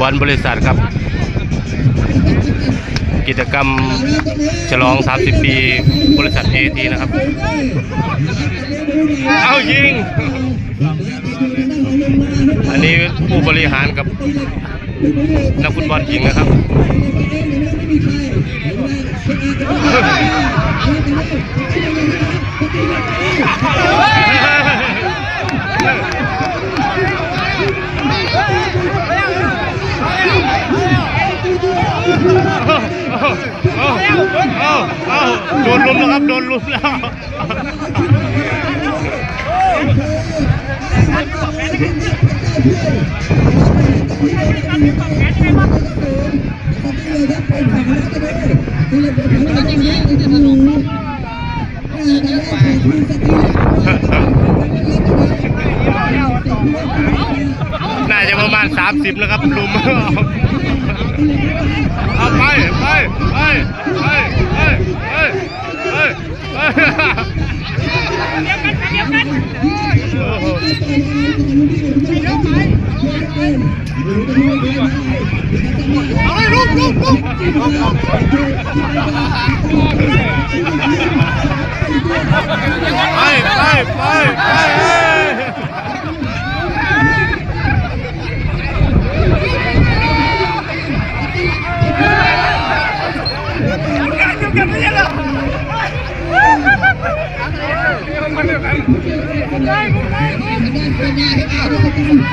บอลบริษัทครับ กิจกรรมฉลอง 30 ปีบริษัทเอทีนะครับ เอายิง อันนี้ผู้บริหารกับนักฟุตบอลหญิงนะครับ เอาเอาเอาโดนลุมแล้วครับ โดนลุมแล้ว น่าจะประมาณ 30 แล้วครับลุมเอาไปไป ไปไปไปไป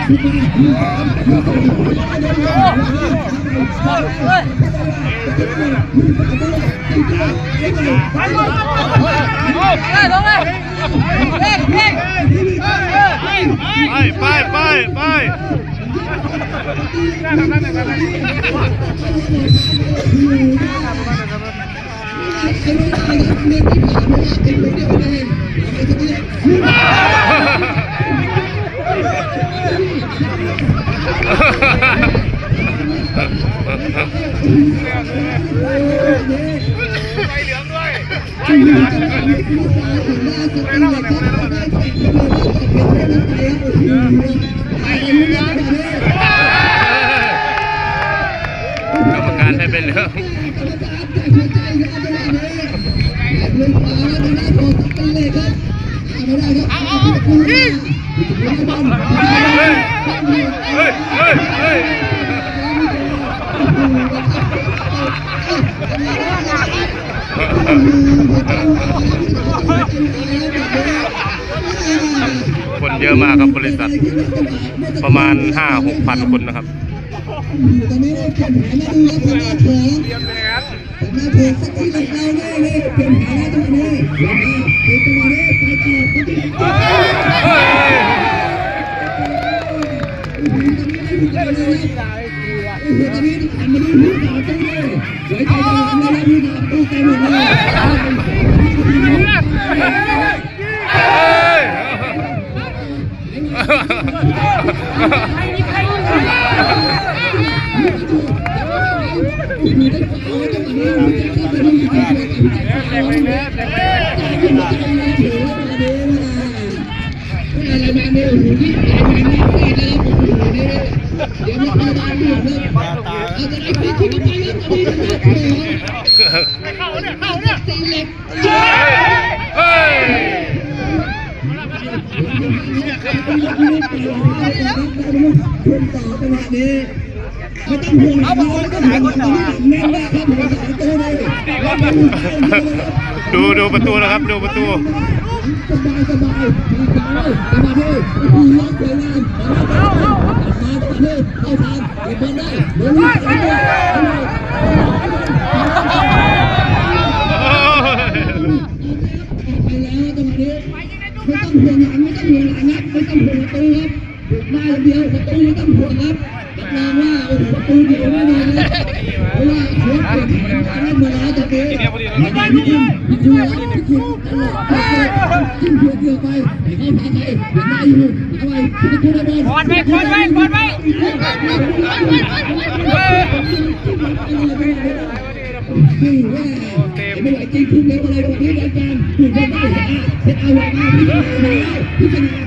ไปไปไปไป เหลืองด้ยเการให้เป็นเหลืองเฮ้ยเฮ้ยเฮ้ย คนเยอะมากครับบริษัท ประมาณ5-6พันคนนะครับตอนนี้ได้เปลี่ยนแผนมาดูครับทางด้านของมาถูกสักทีหนึ่งเราแน่เลยเปลี่ยนแผนแล้วจังหวะนี้แล้วก็คือจังหวนี้ไปต่อคนที่โอ้โหตอ huyện Tân Yên lại một đôi hút vào trong đây với tay đầu anh Lê Huy là câu tay một. เดี๋ยวมีคนตาอมเลยาจะไอ้พี่ที่ก็ไปแล้วตอนนี้ชนเข้าเนี่ยเข้าเนี่ยตีเล็กเฮ้ยคุณต่อจังหวะนี้ไม่ต้องห่วงเอาบอลก็ไหนคนต่อแน่นมากครับผมสายตัวเลยดูดูประตูนะครับดูประตูสบายสบายสบายสบายที่ล็อกเลยาะ มเอเข้าทางเก็บบอลได้เดี๋ยวนี้ไปเลยไปแล้วจังหวะนี้ไม่ต้องห่วงหลังไม่ต้องห่วงหลังนะไม่ต้องห่วงประตูครับบุกได้เดียวประตูไม่ต้องห่วงครับ รับรองว่าโอ้โหประตูเดียวแน่นอนนะเพราะว่าโค้ชเปลี่ยนแผนการเล่นมาแล้วตอนนี้ไม่ได้นิดนึงนิดเดียวนิดเดียวตลอดจิ้มเพื่อเกี่ยวไปเข้าทางไปยังได้อยู่เข้าไปประตูได้บอลกดไว้กดไว้กดไว้เคือว่าไม่ไหวจริงทุกเรื่องอะไรวันนี้อาจารย์ถูกได้ได้เสร็จเอาไว้มาพิจารณาพิจารณา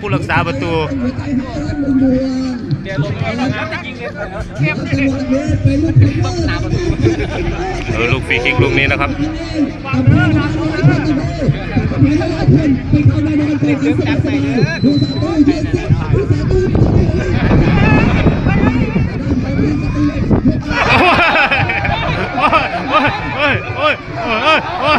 ผู้รักษาประตูเดี๋ยวลงไปแล้วจะยิงเลยเข้มเลยไปลุกไปลุกหนาประตูเออลูกฟรีคิกลูกนี้นะครับโอ้ยโอ้ยโอ้ยโอ้ยโอ้ย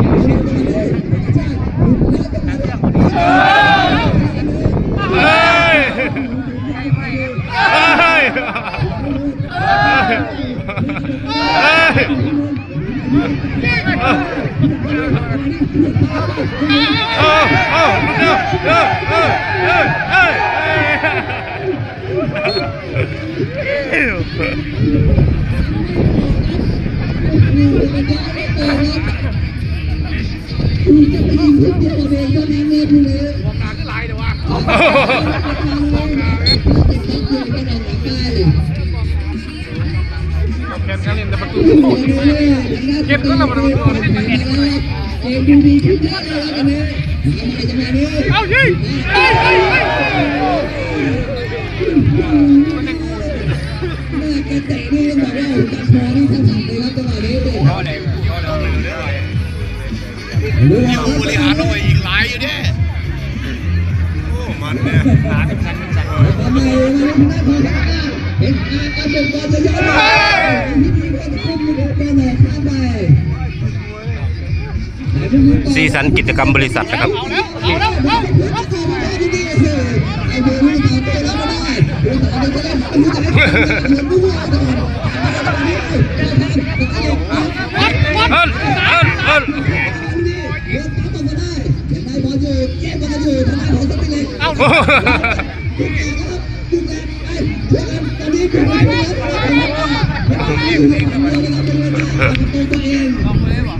Get the number of the Oh, yeah. สีสันกิจกรรมบริษัทนะครับ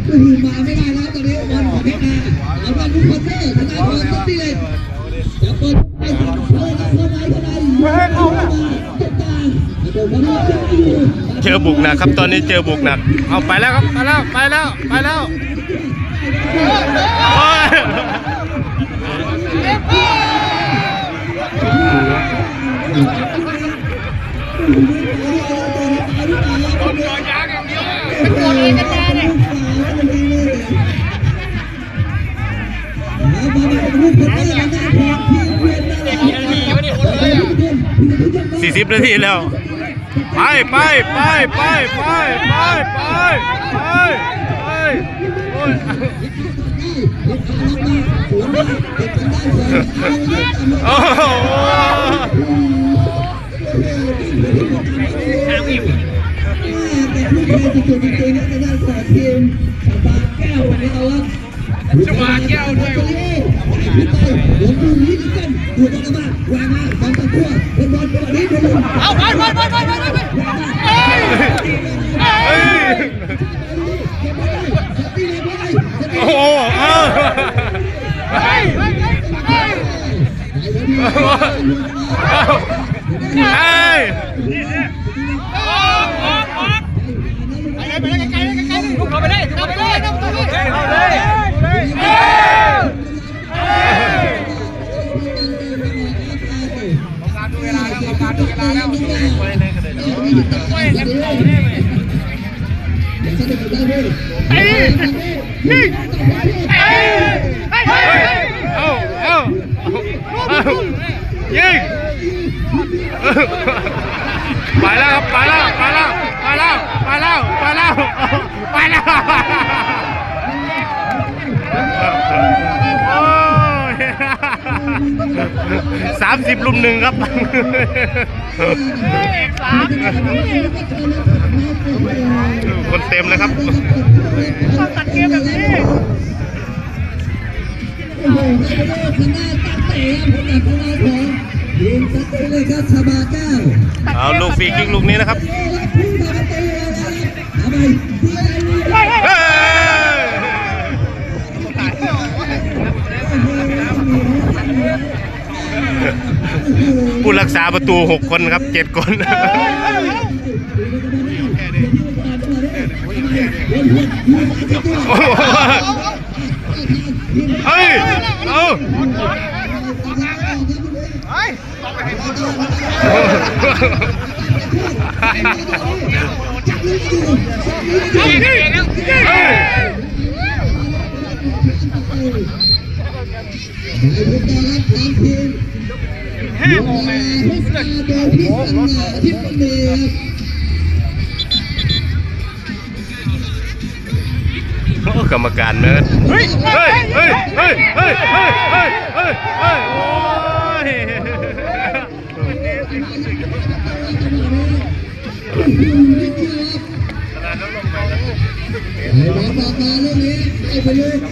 คือมาไม่ได้แล้วตอนนี้ เจอบุกหนักครับตอนนี้เจอบุกหนัก เอาไปแล้วครับไปแล้วไปแล้วไปแล้วโอ้ยนโดนยางอย่างเดียวไม่กลัวเลยกันแน่ สี่สิบนาทีแล้ว ไปไปไปไปไปไปไปไปไปโอ้ยโอ้โหจังหวะแก้วด้วย หัวมือนี้กันหัวตะบ้าวางมาบอลตะกั่วเป็นบอลจังหวะนี้เป็นบอลเอาไปไปไปไปไปไปเอ้ยเอ้ยโอ้โหเออเฮ้ยเฮ้ยเฮ้ย ยิงไปแล้วไปแล้วไปแล้วไปแล้วไปแล้วไปแล้วไปแล้วามสิบลุมหนึ่งครับคนเต็มเลยครับตัดเกมแบบนี้โอ้โหไม่ได้ทางตั้งเตะผมจากทางด้าของทีมสตูเลยครับชาบาแก้เอาลูกฟรีคิกลูกนี้นะครับ ผู้รักษาประตู 6 คนครับ 7 คนเฮ้ยเอา โอ้กรรมการเนิร์ดเฮ้ยเฮ้ยเฮ้ยเฮ้ยเฮ้ยเฮ้ยเฮ้ยโอ้ยตนบ้วไอ้บอเรื่องนี้ไปเลย